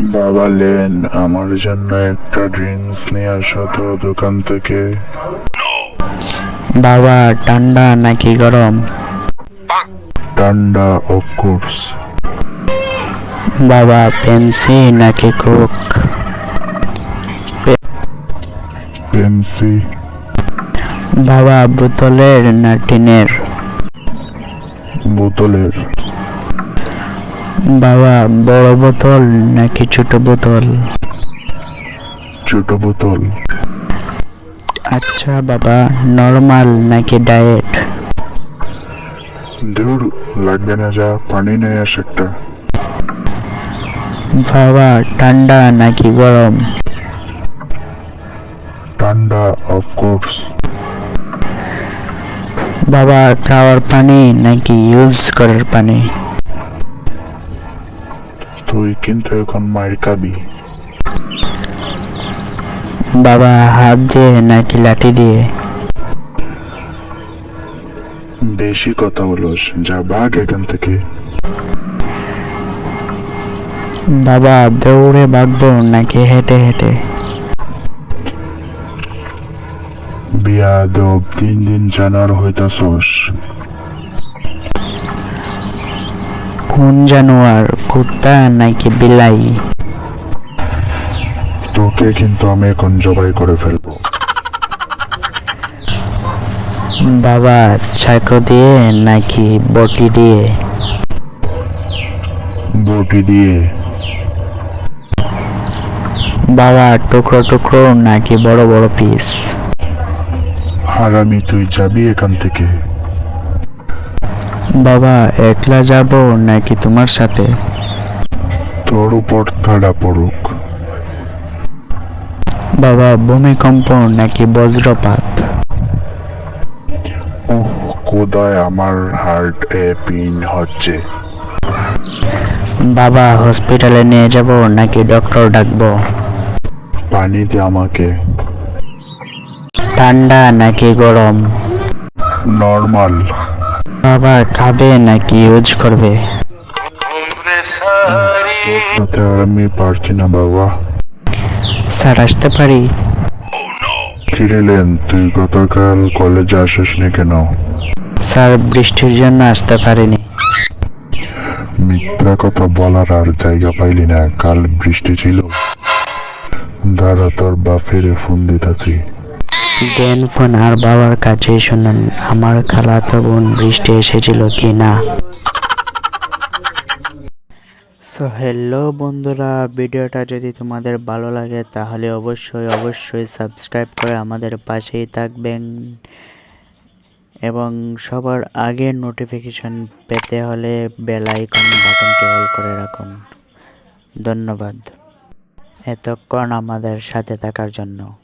বাবা লেন আমার জন্য একটা ড্রিঙ্কস নিয়ে আসো তো দোকান থেকে। বাবা ঠান্ডা নাকি গরম? ঠান্ডা অফকোর্স বাবা পেন্সি নাকি কোক পেন্সি বাবা বোতলের না টিনের? বোতলের। বাবা বড় বোতল নাকি ছোট বোতল? ছোট বোতল। আচ্ছা বাবা নর্মাল নাকি ডায়েট? দূর লাগবে না যা পানি নিয়ে আস একটা। বাবা ঠান্ডা নাকি গরম? ঠান্ডা অফকোর্স বাবা খাওয়ার পানি নাকি ইউজ করার পানি? তুই কিন্তু এখন মায়ের খাবি বাবা হাত দিয়ে নাকি লাঠি দিয়ে? বেশি কথা বলোস যা বাঘ এখান থেকে। বাবা দৌড়ে বাঁকবো নাকি হেঁটে হেঁটে? বিয়াদব তিন দিন জানার হইতাছস। কোন জানোয়ার কুত্তা নাকি বিলাই? তোকে কিন্তু আমি এখন জবাই করে ফেলব। বাবা চাকু দিয়ে নাকি বটি দিয়ে? বটি দিয়ে। বাবা টুকরো টুকরো নাকি বড় বড় পিস হারামি তুই যাবি এখান থেকে। বাবা একলা যাব নাকি তোমার সাথে? তোর উপর থাড়া পড়ুক। বাবা ভূমিকম্প নাকি বজ্রপাত? ওহ কোদায় আমার হার্ট এ পিন হচ্ছে। বাবা হসপিটালে নিয়ে যাব নাকি ডক্টর ডাকবো? পানি দে আমাকে। ঠান্ডা নাকি গরম? নর্মাল। বাবা খাবে নাকি ইউজ করবে? আমি পারছি না বাবা। স্যার আসতে পারি? কিরিলেন তুই গতকাল কলেজে আসিস নি কেন? স্যার বৃষ্টির জন্য আসতে পারিনি। মিথ্যা কথা বলার আর জায়গা পাইলি না কাল বৃষ্টি ছিল। দাঁড়া তোর বাপের ফোন দিতেছি। দেন ফোন আর বাবার কাছেই শুনুন, আমার খালাতো বোন বৃষ্টি এসেছিল কি না? সো হ্যালো বন্ধুরা, ভিডিওটা যদি তোমাদের ভালো লাগে, তাহলে অবশ্যই অবশ্যই সাবস্ক্রাইব করে আমাদের পাশেই থাকবেন। এবং সবার আগে নোটিফিকেশন পেতে হলে বেল আইকন বাটনটি অল করে রাখুন। ধন্যবাদ। এতক্ষণ আমাদের সাথে থাকার জন্য।